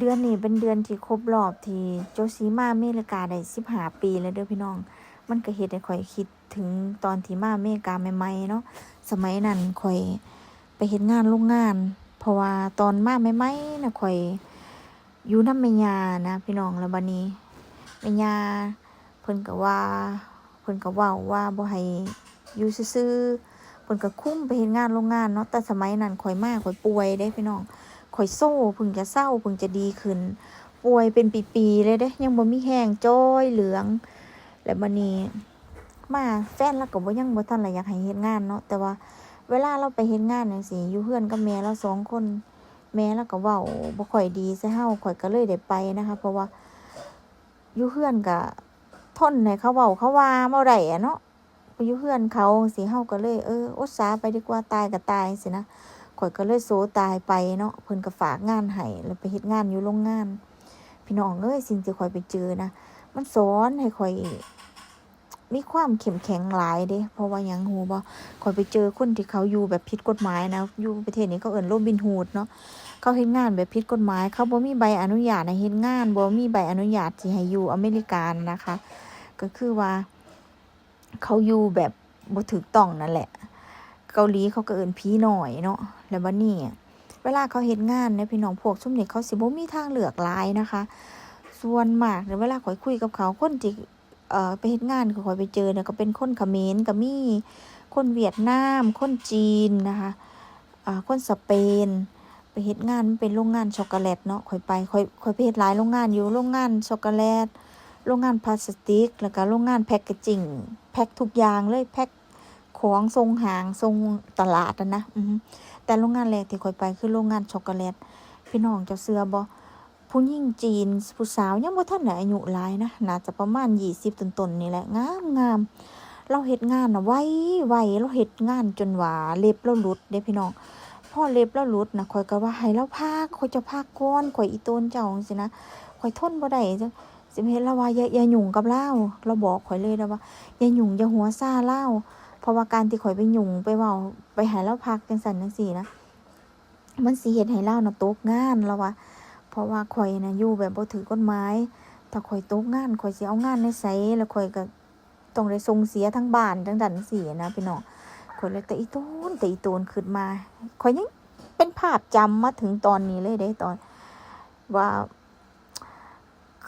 เดือนนี้เป็นเดือนที่ครบรอบที่โจซีมาเมริกาได้สิบห้าปีแล้วเด้อพี่น้อง มันก็เฮ็ดให้ข่อยคิดถึงตอนที่มาเมริกาใหม่ๆเนาะสมัยนั้นข่อยไปเฮ็ดงานโรงงาน เพราะว่าตอนมาใหม่ๆนะข่อยอยู่น้ำแม่ย่านะ พี่น้องแล้วบัดนี้แม่ย่าเพิ่นก็ว่าเพิ่นก็เว้าว่าบ่ให้อยู่ซื่อๆเพิ่นก็คุ้มไปเฮ็ดงานโรงงานเนาะแต่สมัยนั้นข่อยมาข่อยป่วยเด้พี่น้อง ข่อยโซ่พิ่งจะเศร้าพิ่งจะดีขึ้น ป่วยเป็นปีๆเลยเด้ ยังบ่มีแห้งจ้อยเหลือง แล้วบัดนี้ มาแฟนเราก็บ่ยังบ่ทันละอยากให้เฮ็ดงานเนาะแต่ว่าเวลาเราไปเฮ็ดงานจังซี่อยู่เฮือนกับแม่เราสองคน แม่เราก็เว้าบ่ค่อยดีใส่เฮาข่อยก็เลยได้ไปนะคะ เพราะว่าอยู่เฮือนก็ทนให้เขาเว้าเขาว่าบ่ได้อะเนาะอยู่เฮือนเขาจังซี่เฮาก็เลยเอออดสาไปดีกว่าตายก็ตายสินะ ข่อยก็เลยโซตายไปเนาะเพิ่นก็ฝากงานให้แล้วไปเฮ็ดงานอยู่โรงงาน พี่น้องเอ้ยสิ่งที่ข่อยไปเจอนะมันสอนให้ข่อยมีความเข้มแข็งหลายเด้เพราะว่ายังฮู้บ่ข่อยไปเจอคนที่เขาอยู่แบบผิดกฎหมายนะอยู่ประเทศนี้เขาเอิ้นโรบินฮูดเนาะเขาเฮ็ดงานแบบผิดกฎหมาย เขาบ่มีใบอนุญาตให้เฮ็ดงานบ่มีใบอนุญาตที่ให้อยู่อเมริกานะคะ ก็คือว่า เขาอยู่แบบบ่ถูกต้องนั่นแหละ เกาหลีเขาก็เอิ้นผีหน้อยเนาะแล้วบัดนี้เวลาเขาเฮ็ดงานเนี่ยพี่น้องพวกซุมนี้เขาสิบ่มีทางเลือกหลายนะคะ ส่วนมากเนี่ยเวลาข่อยคุยกับเขาคนที่เอ่อไปเฮ็ดงานก็ข่อยไปเจอเนี่ยก็เป็นคนเขมรก็มีคนเวียดนาม คนจีนนะคะอ่าคนสเปน ไปเฮ็ดงานมันเป็นโรงงานช็อกโกแลตเนาะข่อยไปข่อยข่อยไปเฮ็ดหลายโรงงานอยู่โรงงานช็อกโกแลตโรงงานพลาสติก แล้วก็โรงงานแพ็กเกจจิ้งแพ็คทุกอย่างเลยแพ็ค ของส่งหางส่งตลาดอะนะอืแต่โรงงานแรกที่ข่อยไปคือโรงงานช็อกโกแลตพี่น้องเจ้าเสือบ่ผู้หญิงจีนผู้สาวยังบ่ทันได้อายุหลายนะน่าจะประมาณ20ต้นๆนี่แหละงามงามเราเฮ็ดงานนะไวไวเราเฮ็ดงานจนหวาเล็บเราหลุดเด้พี่น้องพ่อเล็บเราหลุดนะข่อยก็ว่าให้เราพักข่อยจะพักก่อนข่อยอีโตนเจ้าจังซี่นะข่อยทนบ่ได้จังสิเฮ็ดแล้วว่าอย่าอย่ายุ่งกับเราเราบอกข่อยเลยนะว่าอย่ายุ่งอย่าหัวซาเรา ราะว่าการที่ข่อยไปยุ่งไปเว้าไปห้เราพักจังซั่นจังซี่นะมันสิเฮ็ดให้เรานะตกงานแล้วว่าเพราะว่าข่อยนะอยู่แบบบ่ถือกฎหมายถ้าข่อยตกงานข่อยสิเอางานในไสแล้วข่อยก็ต้องได้ส่งเสียทั้งบ้านทั้งดันสีนะพี่น้องข่อยเลยแต่อีโตนแต่อีโตนขึ้นมาข่อยยังเป็นภาพจำมาถึงตอนนี้เลยเด้ตอน ว่า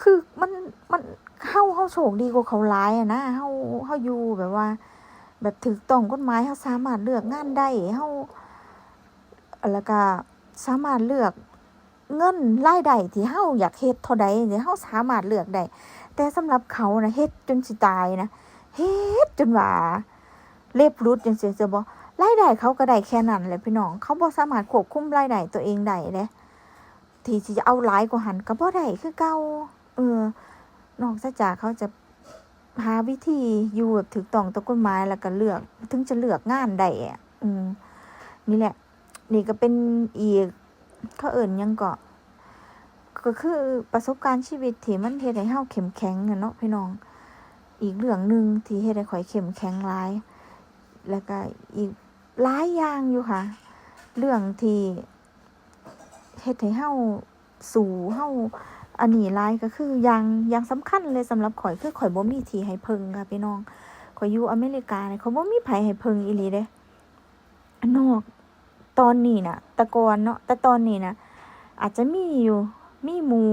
คือมันมันเฮาเฮาโชคดีกว่าเขาหลายอะนะเฮาเฮาอยู่แบบว่า แบบถูกต้องกฎหมายเฮาสามารถเลือกงานได้เฮาแล้วก็สามารถเลือกเงินรายได้ที่เฮาอยากเฮ็ดเท่าใดที่เฮาสามารถเลือกได้แต่สำหรับเขานะเฮ็ดจนสิตายนะเฮ็ดจนว่าเล็บหลุดจังซี่จะบ่รายได้เขาก็ได้แค่นั้นแหละพี่น้อง เขาบ่สามารถควบคุมรายได้ตัวเองได้เด้ที่จะเอาหลายกว่าหันก็บ่ได้คือเก่าเออนอกจากเขาจะ หาวิธีอยู่แบบถูกต้องตามกฎหมายแล้วก็เลือก ถึงจะเลือกงานได้อะอืมนี่แหละ นี่ก็เป็นอีกขาเอิ่นยังก็ก็คือประสบการณ์ชีวิตที่มันเฮ็ดให้เฮาเข้มแข็งอะเนาะพี่น้อง อีกเรื่องหนึ่งที่เฮ็ดให้ข่อยเข้มแข็งหลาย แล้วก็อีกหลายอย่างอยู่ค่ะ เรื่องที่เฮ็ดให้เฮาสู่เฮา อันนี้หลายก็คือย่างย่างสำคัญเลยสำหรับข่อยคือข่อยบ่มีที่ให้พึ่งค่ะพี่น้องข่อยอยู่อเมริกาเนี่ยเขาบ่มีไผให้พึ่งอีหลีเด้อันอกตอนนี้น่ะต่ก่อนเนาะแต่ตอนนี้น่ะอาจจะมีอยู่ มีหมู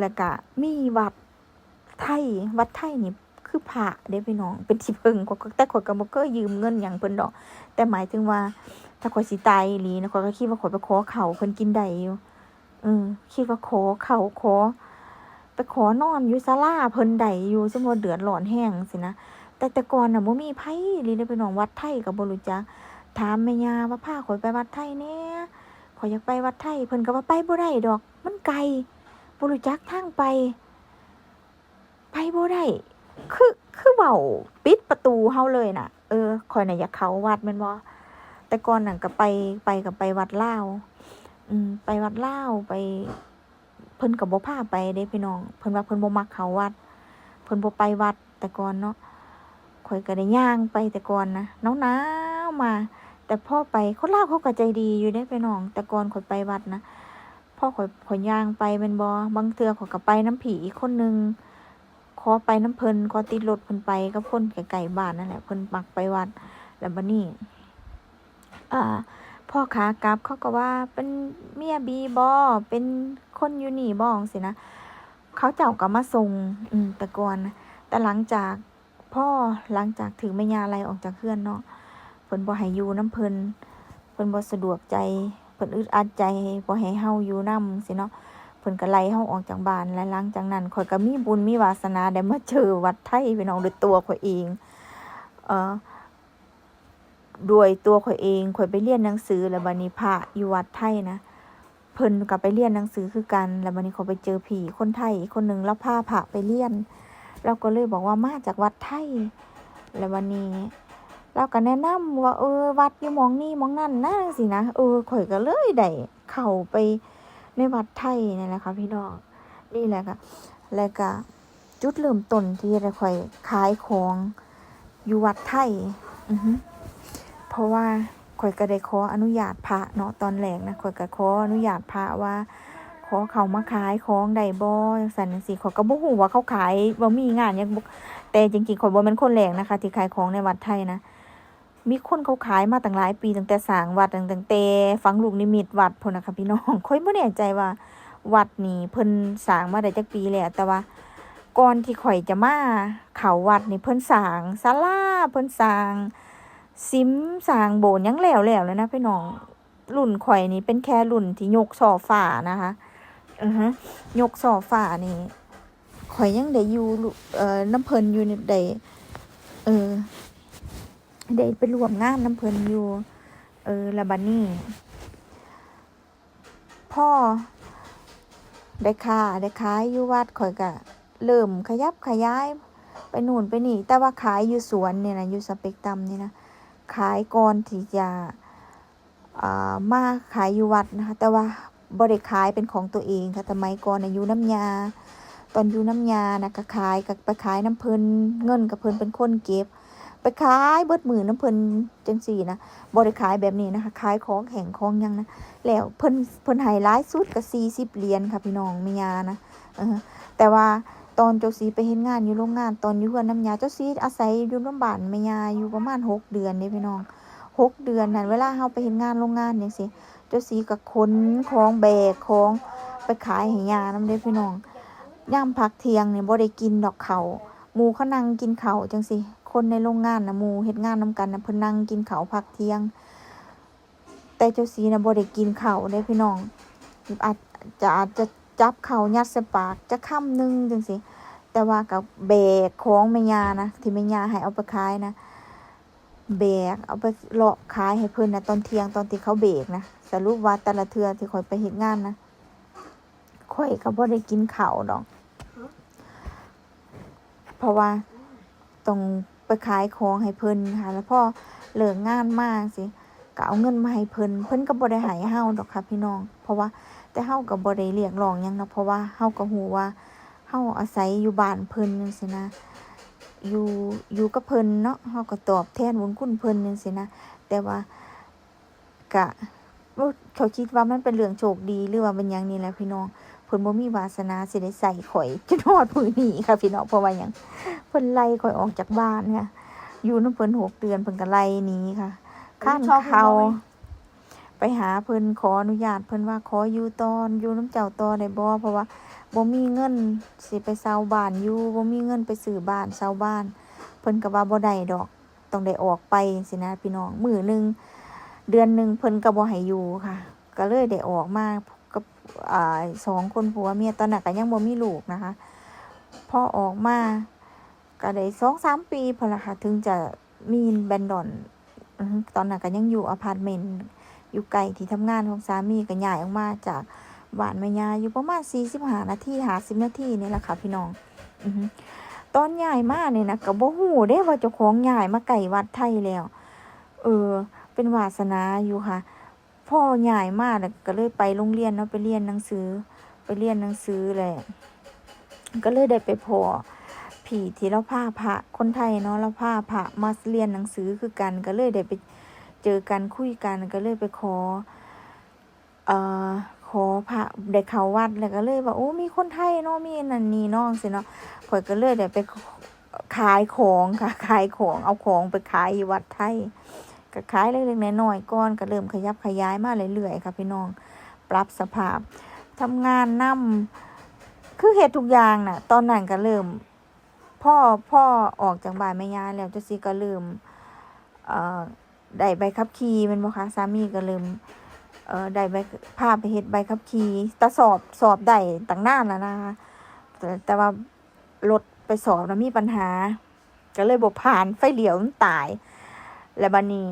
แล้วก็มีวัดไทย วัดไทยนี่คือพระเด้พี่น้อง เป็นที่พึ่งก็แต่ข่อยก็บ่เคยยืมเงินหยังเพิ่นดอก แต่หมายถึงว่า ถ้าข่อยสิตายอีหลีนะข่อยก็คิดว่าข่อยไปขอเขาเพิ่นกินได้อยู่ เออคิดว่าขอเขาขอ ไปขอนอนอยู่ศาลาเพิ่นได้อยู่สมมติเดือดร้อนแห้งสินะแต่แต่ก่อนน่ะบ่มีไผอีหลีเด้พี่น้องวัดไทยก็บ่รู้จักถามแม่ยาว่าพาข่อยไปวัดไทยแน่ข่อยอยากไปวัดไทยเพิ่นก็ว่าไปบ่ได้ดอก มันไกลบ่รู้จักทางไป ไปบ่ได้คือคือเว้าปิดประตูเฮาเลยน่ะ เออข่อยน่ะอยากเข้าวัดแม่นบ่แต่ก่อนน่ะก็ไปไปก็ไปวัดลาว อืมไปวัดเล่าไปเพิ่นก็บ่พาไปเด้พี่น้อง เพิ่นว่าเพิ่นบ่มักเข้าวัด เพิ่นบ่ไปวัดแต่ก่อนเนาะข่อยก็ได้ย่างไปแต่ก่อนนะหนาวๆมา แต่พ่อไปคนลาวเขาก็ใจดีอยู่ได้ไปน้อง แต่ก่อนข่อยไปวัดนะพ่อข่อยข่อยย่างไปแม่นบ่บางเทื่อข่อยก็ไปน้ำผีอีกคนนึงขอไปน้ำเพิ่นขอติดรถเพิ่นไปกับคนไกลๆบ้านนั่นแหละเพิ่นมักไปวัดแล้วบัดนี้อ่า พ่อขากลับเขาก็ว่าเป็นเมียบีบอเป็นคนอยู่นี่บองสินะเขาเจ้าก็มาส่งอืมแต่ก่อนแต่หลังจากพ่อหลังจากถือแม่ยาไล่ออกจากเพื่อนเนาะเพิ่นบ่ให้อยู่น้ำเพิ่นเพิ่นบ่สะดวกใจเพิ่นอึดอัดใจบ่ให้เฮาอยู่นํสิเนาะเพิ่นก็ไล่เฮาออกจากบ้านและหลังจากนั้นข่อยก็มีบุญมีวาสนาได้มาเจอวัดไทยพี่น้องด้วยตัวข่อยเอง เอ่อ ด้วยตัวข่อยเองข่อยไปเรียนหนังสือแล้วบัดนี้พระอยู่วัดไทยนะเพิ่นก็ไปเรียนหนังสือคือกัน แล้วบัดนี้เขาไปเจอผีคนไทยอีกคนหนึ่งแล้วพาพระไปเรียน เราก็เลยบอกว่ามาจากวัดไทย แล้ววันนี้ เราก็แนะนำว่าเออ วัดอยู่มองนี่มองนั่นนะสินะเออข่อยก็เลยได้เข้าไปในวัดไทยนี่แหละค่ะพี่น้องนี่แหละค่ะแล้วก็จุดเริ่มต้นที่ได้ข่อยขายของอยู่วัดไทย อือฮึ เพราะว่าข่อยก็ได้ขออนุญาตพระเนาะตอนแรกนะข่อยก็ขออนุญาตพระว่าขอเขามาขายของได้บ่จังซั่นจังซี่ข่อยก็บ่ฮู้ว่าเขาขายบ่มีงานหยังบ่แต่จริงๆข่อยบ่แม่นคนแรกนะคะ ที่ขายของในวัดไทยนะมีคนเขาขายมาตั้งหลายปีตั้งแต่สร้างวัดตั้งแต่ฝังลูกนิมิตวัดพุ่นนะคะพี่น้องข่อยบ่แน่ใจว่าวัดนี้เพิ่นสร้างมาได้จักปีแล้วแต่ว่าก่อนที่ข่อยจะมาเขาวัดนี่เพิ่นสร้างศาลาเพิ่นสร้าง ซิมสร้างโบสถ์ยังแล้วแล้วเลยนะพี่น้องรุ่นข่อยนี่เป็นแค่รุ่นที่ยกสอฟ้านะคะอือฮะยกสอฟ้านี่ข่อยยังได้อยู่เอ่อน้ำเพลินอยู่นี่ได้เออได้ไปรวมงานน้ำเพลินอยู่ เออล้วบัดนี้พ่อได้ค่าได้ขายอยู่วัดข่อยก็เริ่มขยับขยายไปนู่นไปนี่ แต่ว่าขายอยู่สวนเนี่ยนะอยู่สเปกตัมนี่นะ ขายก่อนที่จะอามาขายอยู่วัดนะคะ แต่ว่าบริขายเป็นของตัวเองค่ะสมัยก่อนนะอยู่น้ำยา ตอนอยู่น้ำยานะก็ขายกับไปขายน้ำเพลินเงินกับเพลินเป็นคนเก็บ ไปขายเบิดมือน้ำเพลินจังสี่นะบริขายแบบนี้นะคะขายของแห่งของยังนะแล้วเพิ่นเพิ่นให้ร้ายสุดก็สี่สิบเหรียญค่ะพี่น้องมียานะแต่ว่า ตอนเจ้าสีไปเห็นงานอยู่โรงงานตอนอยู่เฮือนน้ำยาเจ้าสีอาศัยอยู่โรงพยาบาลแม่ยาอยู่ประมาณหกเดือนนี่พี่น้องหกเดือนนั้นเวลาเฮาไปเห็นงานโรงงานอย่างสิเจ้าสีก็ขนของแบกของไปขายให้ยานำเด้พี่น้องย่ามพักเที่ยงเนี่ยบ่ได้กินดอกเขาหมูเขานั่งกินเขาจังสิคนในโรงงานนะหมูเฮ็ดงานนํกันนะเพิ่นนั่งกินเขาวพักเที่ยง แต่เจ้าสีนะบ่ได้กินเขาเด้พี่น้องอาจจะอาจจะ จับเขายัดใส่ปากจะค่ำหนึงจังสิแต่ว่ากับแบกของแม่ยานะที่แม่ยาให้เอาไปขายนะแบกเอาไปเลาะขายให้เพิ่นนะตอนเที่ยงตอนที่เขาเบรกนะสรุปว่าแต่ละเทือที่ข่อยไปเฮ็ดงานนะข่อยก็บ่ได้กินข้าวดอก เพราะว่าต้องไปขายของให้เพิ่นค่ะแล้วพ่อเลิกงานมากสิ ก็เอาเงินมาให้เพิ่นเพิ่นก็บ่ได้ให้เฮาดอกค่ะพี่น้อง เพราะว่าแต่เฮาก็บ่ได้เรียกร้องหยังเนาะเพราะว่าเฮาก็ฮู้ว่าเฮาอาศัยอยู่บ้านเพิ่นจังซี่นะอยู่อยู่กับเพิ่นเนาะเฮาก็ตอบแทนบุญคุณเพิ่นจังซี่นะแต่ว่าก็บ่เขาคิดว่ามันเป็นเรื่องโชคดีหรือว่าเป็นยังนี่แหละพี่น้องเพิ่นบ่มีวาสนาสิได้ใส่ข่อยจนฮอดมื้อนี้ค่ะพี่น้องเพราะว่าหยังเพิ่นไล่ข่อยออกจากบ้านค่ะอยู่นำเพิ่นหกเดือนเพิ่นก็ไล่หนีค่ะ ข้านชอบเพิ่นเขาบ่ไหมไปหาเพิ่นขออนุญาตเพิ่นว่าขออยู่ตอนอยู่น้ำเจ้าตอได้บ่เพราะว่าบ่มีเงินสิไปเซาบ้านอยู่บ่มีเงินไปซื้อบ้านเซาบ้าน เพิ่นก็ว่าบ่ได้ดอกต้องได้ออกไปสินะพี่น้องมื้อหนึงเดือนหนึงเพิ่นก็บ่ให้อยู่ค่ะ ก็เลยได้ออกมากับอ่าสองคนผัวเมียตอนนั้นก็ยังบ่มีลูกนะคะพอออกมาก็ได้2-3ปีพอละค่ะถึงจะมีแบนดอนอือฮึ ตอนนั้นก็ยังอยู่อพาร์ตเมนต์อยู่ไกลที่ทำงานของสามีก็ย้ายออกมาจากบ้านแม่ยายอยู่ประมาณ45นาที50นาทีนี่แหละค่ะพี่น้องอตอนย้ายมาเนี่ยนะก็บ่ฮู้เด้ว่าเจ้าของย้ายมาไกลวัดไทยแล้ว เออ เป็นวาสนาอยู่ค่ะ พ่อย้ายมาแล้วก็เลยไปโรงเรียนเนาะไปเรียนหนังสือ ไปเรียนหนังสือแหละก็เลยได้ไปพอ ผีที่เราพาพระคนไทยเนาะเราพาพระมาเรียนหนังสือคือกันก็เลยได้ไปเจอกันคุยกันก็เลยไปขอ เอ่อขอพระได้เข้าวัดแล้วก็เลยว่าโอ้มีคนไทยเนาะมีนั่นนี่เนาะสิเนาะข่อยก็เลยได้ไปขายของค่ะขายของเอาของไปขายวัดไทยก็ขายเล็กๆน้อยๆก่อนก็เริ่มขยับขยายมาเรื่อยๆค่ะพี่น้อง ปรับสภาพทำงานนำคือเฮ็ดทุกอย่างน่ะ ตอนนั้นก็เริ่ม พ่อพ่อออกจากบ้านแม่ยายแล้วจังซี่ก็เริ่มเอ่อได้ใบขับขี่แม่นบ่คะสามีก็เริ่มเอ่อได้ใบพาไปเฮ็ดใบขับขี่ต่สอบสอบได้ตั้งนานแล้วนะคะแต่แต่ว่ารถไปสอบแล้วมีปัญหา ก็เลยบ่ผ่านไฟเหลียวมันตาย แล้วบัดนี้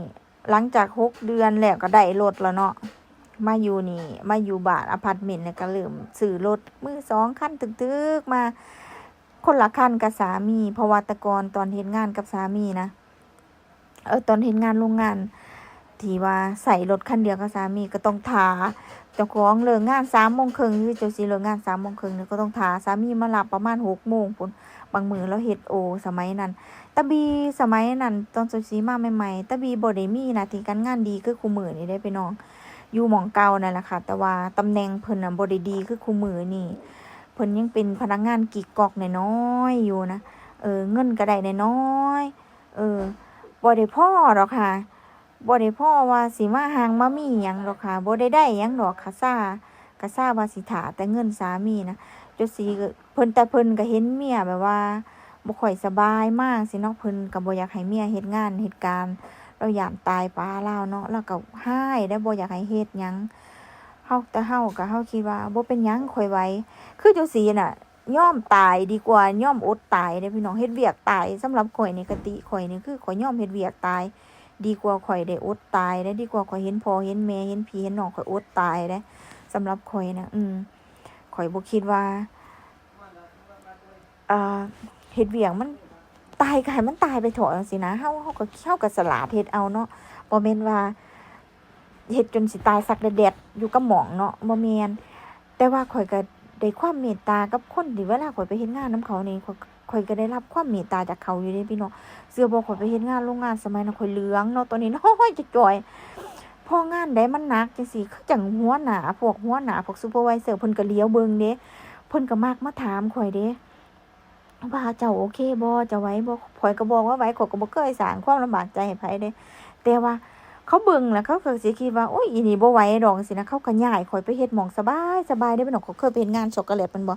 หลังจากหกเดือนแล้วก็ได้รถแล้วเนาะมาอยู่นี่ มาอยู่บ้านอพาร์ตเมนต์แล้วก็เริ่มซื้อรถมือสองคันตึกๆมา คนละคันกับสามีเพราะว่าต่ก่อนตอนเฮ็ดงานกับสามีนะเออตอนเฮ็ดงานโรงงานที่ว่าใส่รถคันเดียวกับสามีก็ต้องทาเจ้าของเลิกงานสามโมงครึ่งคือเจ้าสิเลิกงานสามโมงครึ่งเนี่ยก็ต้องทาสามีมารับประมาณหกโมงพุ่นบางมือแล้วเฮ็ดโอ สมัยนั้นตะบีสมัยนั้นตอนเจ้าสีมาใหม่ๆตะบีบ่ได้มีหน้าที่การงานดีคือคู่มือนี่ได้ไปน้องอยู่หม่องเก่านั่นแหละค่ะ แต่ว่าตำแหน่งเพิ่นน่ะบ่ได้ดีคือคู่มือนี่ พิ่นยังเป็นพนักงานกิกกอกน้อยๆอยู่นะเออเงินก็ได้น้อยเออบ่ได้พ่อดอกค่ะบ่ได้พ่อว่าสิมาหางมามีหยังดอกค่ะบ่ได้ได้หยังดอกค่ะซ่าก็ซ่าว่าสิถาแต่เงินสามีนะจดสีเพิ่นแต่เพิ่นก็เห็นเมียแบบว่าบ่ค่อยสบายมากสิเนาะเพิ่นก็บ่อยากให้เมียเฮ็ดงานเฮ็ดการเรายามตายป้าลาเนาะแล้วก็ห้ายได้บ่อยากให้เฮ็ดหยังาแต่เฮาก็เฮาคิดว่าบ่เป็นหยังข่อยไหวคือจังซี่น่ะย่อมตายดีกว่าย่อมอดตายเด้พี่น้องเฮ็ดเวียกตายสำหรับข่อยนี่กติข่อยนี่คือข่อยย่อมเฮ็ดเวียกตาย ดีกว่าข่อยได้อดตายได้ดีกว่าข่อยเห็นพ่อเห็นแม่เห็นพี่เห็นน้องข่อยอดตายเด้สำหรับข่อยนะอืมข่อยบ่คิดว่าอ่าเฮ็ดเวียกมันตายก็ให้มันตายไปเถอะจังซี่นะเฮาเฮาก็เฮาก็สลาดเฮ็ดเอาเนาะบ่แม่นว่า เฮ็ดจนสิตายสักแดดๆอยู่กับหมองเนาะบ่แม่นแต่ว่าข่อยก็ได้ความเมตตากับคนที่เวลาข่อยไปเฮ็ดงานนํเขานี่ข่อยข่อยก็ได้รับความเมตตาจากเขาอยู่เด้พี่น้องเสื้อบ่ข่อยไปเฮ็ดงานโรงงานสมัยนั้นข่อยเหลืองเนาะตอนนี้น้อยจะจ่อยพองานใดมันหนักจังซี่คือจังหัวหน้าพวกหัวหน้าพวกซูเปอร์ไวเซอร์เพิ่นก็เลี้ยวเบิ่งเด้เพิ่นก็มักมาถามข่อยเด้ว่าเจ้าโอเคบ่จ้าไหวบ่ข่อยก็บอกว่าไหวข่อยก็บ่เคยสร้างความลำบากใจให้ไผเด้แต่ว่า เขาเบิ่งแล้วเขาก็สิคิดว่าโอ้ยอีนี่บ่ไหวดอกสินะเขาก็ย้ายข่อยไปเฮ็ดหม่องสบายสบายได้เป็นดอกเขาเคยไปเฮ็ดงานช็อกโกแลตมันบ่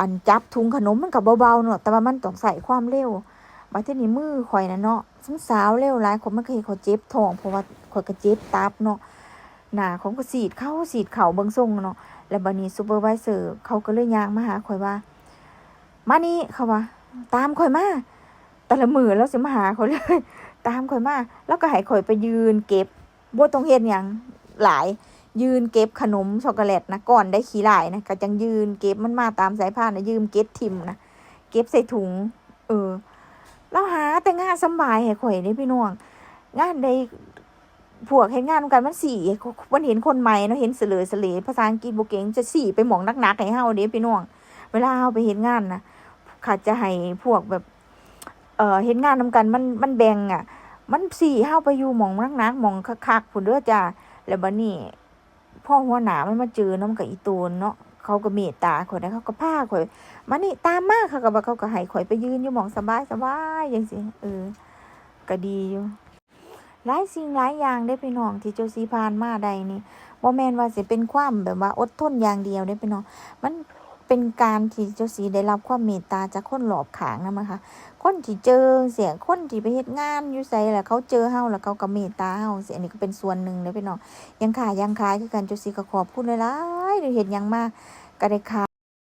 อันจับถุงขนมมันก็เบาๆเนาะแต่ว่ามันต้องใส่ความเร็วบัดทีนี้มือข่อยน่ะเนาะสงสาวเร็วหลายคนมันเคยเขาเจ็บท้องเพราะว่าข่อยก็เจ็บตับเนาะหน้าของก็สีดเข้าสีดเข่าเบิ่งทรงเนาะแล้วบัดนี้ซูเปอร์ไวเซอร์เขาก็เลยย่างมาหาข่อยว่า มานี่เขาว่า ตามข่อยมาแต่ละมือแล้วสิมาหาข่อยเลย ตามข่อยมาแล้วก็ให้ข่อยไปยืนเก็บบ่ต้องเฮ็ดหยังหลาย ยืนเก็บขนมช็อกโกแลตนะก่อนได้ขี้หลายนะก็จังยืนเก็บมันมาตามสายพานนะยืมเก็บทิมนะเก็บใส่ถุง เออแล้วหาแต่งานสบายให้ข่อยเด้พี่น้องงานใดพวกเฮ็ดงานกันมันสี่มันเห็นคนใหม่เนาะเห็นเสลอเสลภาษาอังกฤษบ่เก่งจะสี่ไปหมองนักๆให้เฮาเด้พี่น้องเวลาเฮาไปเฮ็ดงานนะค่ะจะให้พวกแบบ เอ่อเฮ็ดงานนำกันมันมันแบ่งอะ มันสี่เฮาไปอยู่หมองนักๆหมองคักๆพุ่นเด้อจ้าแล้วบัดนี้พ่อหัวหนามันมาเจอน้ำกับอีตูนเนาะเขาก็เมตตาข่อยนะเขาก็พาข่อยมานี่ตามมากเขาก็บ่าเขาก็ให้ข่อยไปยืนอยู่หมองสบายๆจังซี่เออก็ดีอยู่หลายสิ่งหลายอย่างได้พี่น้องที่เจ้าสีผ่านมาได้นี่บ่แมนว่าสิเป็นความแบบว่าอดทนอย่างเดียวได้พี่น้องมัน เป็นการที่เจ้าสีได้รับความเมตตาจากคนหลอบขางนำนะคะคนที่เจอเสียคนที่ไปเฮ็ดงานอยู่ไสแหละเขาเจอเฮาแล้วเขาก็เมตตาเฮาสิอันนี้ก็เป็นส่วนหนึ่งเลยพี่น้องยังขายยังขายคือกันจุสิก็ขอบคุณหลายๆได้เฮ็ดหยังมาก็ได้ขาย